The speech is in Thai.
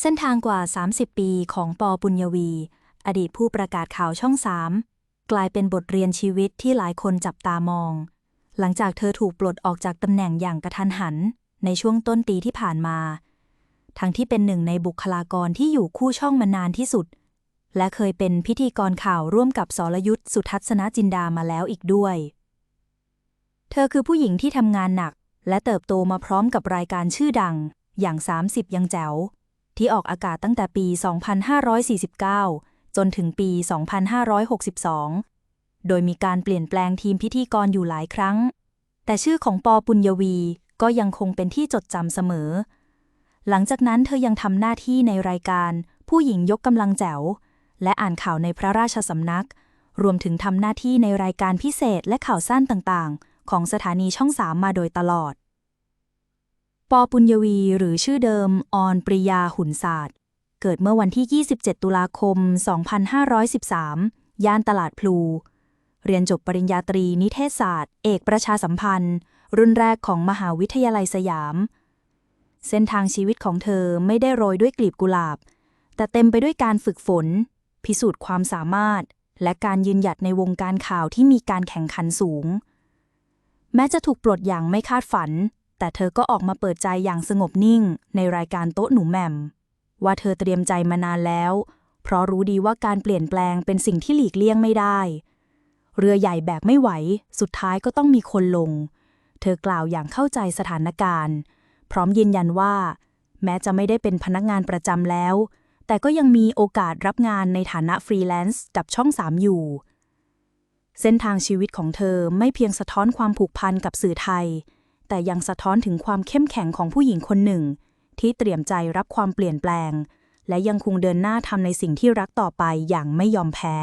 เส้นทางกว่า 30 ปีของปอปุญญวี อดีตผู้ประกาศข่าวช่องสามกลายเป็นบทเรียนชีวิตที่หลายคนจับตามอง หลังจากเธอถูกปลดออกจากตำแหน่งอย่างกระทันหัน ในช่วงต้นปีที่ผ่านมา ทั้งที่เป็นหนึ่งในบุคลากรที่อยู่คู่ช่องมานานที่สุด และเคยเป็นพิธีกรข่าวร่วมกับสรยุทธสุทัศนจินดามาแล้วอีกด้วย เธอคือผู้หญิงที่ทำงานหนัก และเติบโตมาพร้อมกับรายการชื่อดัง อย่าง 30 ยังแจ๋ว ที่ออกอากาศตั้งแต่ปี 2549 จนถึงปี 2562 โดยมีการเปลี่ยนแปลงทีมพิธีกรอยู่หลายครั้ง แต่ชื่อของปอปุญญวีก็ยังคงเป็นที่จดจำเสมอ หลังจากนั้นเธอยังทำหน้าที่ในรายการ ผู้หญิงยกกำลังแจ๋ว และอ่านข่าวในพระราชสำนัก รวมถึงทำหน้าที่ในรายการพิเศษและข่าวสั้นต่างๆ ของสถานีช่องสามมาโดยตลอด อปุญญวีหรือชื่อเดิม ออนปริยาหุนศาสตร์เกิดเมื่อวันที่ 27 ตุลาคม 2513 ย่านตลาดพลู เรียนจบปริญญาตรีนิเทศศาสตร์ เอกประชาสัมพันธ์ รุ่นแรกของมหาวิทยาลัยสยาม เส้นทางชีวิตของเธอไม่ได้โรยด้วยกลีบกุหลาบ แต่เต็มไปด้วยการฝึกฝน พิสูจน์ความสามารถ และการยืนหยัดในวงการข่าวที่มีการแข่งขันสูง แม้จะถูกปลดอย่างไม่คาดฝัน แต่เธอก็ออกมาเปิดใจอย่างสงบนิ่ง ในรายการโต๊ะหนูแหม่ม ว่าเธอเตรียมใจมานานแล้ว เพราะรู้ดีว่าการเปลี่ยนแปลงเป็นสิ่งที่หลีกเลี่ยงไม่ได้ เรือใหญ่แบกไม่ไหว สุดท้ายก็ต้องมีคนลง เธอกล่าวอย่างเข้าใจสถานการณ์ พร้อมยืนยันว่า แม้จะไม่ได้เป็นพนักงานประจำแล้ว แต่ก็ยังมีโอกาสรับงานในฐานะฟรีแลนซ์กับช่องสามอยู่ เส้นทางชีวิตของเธอไม่เพียงสะท้อนความผูกพันกับสื่อไทย แต่ยังสะท้อนถึงความเข้มแข็งของผู้หญิงคนหนึ่ง ที่เตรียมใจรับความเปลี่ยนแปลง และยังคงเดินหน้าทำในสิ่งที่รักต่อไปอย่างไม่ยอมแพ้